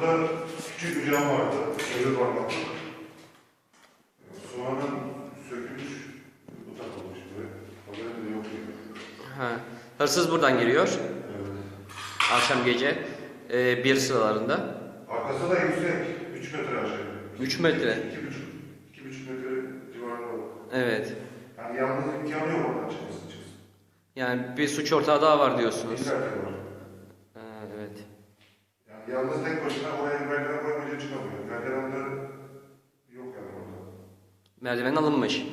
Burada küçük bir cam vardı. Öbür parmaklık. Soğanın sökülmüş. Bu takılmış buraya. Haberim de yok. Ha. Hırsız buradan giriyor. Evet. Akşam gece. e, bir sıralarında. Arkası da yüksek. 3 metre aşağı. 3 metre. 2,5 2,5 metre civarında var. Evet. Yani yalnız imkanı yok oradan çıkması için. Yani bir suç ortağı daha var diyorsunuz. Ki var. Ha, evet. Yalnız tek başına oraya merdiven koymayınca çıkamıyor. Merdivende yok yani orada. Merdiven alınmış.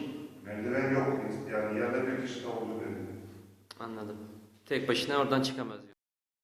Merdiven yok. Yani yerde bir kişi de olduğu belli. Anladım. Tek başına oradan çıkamaz diyor.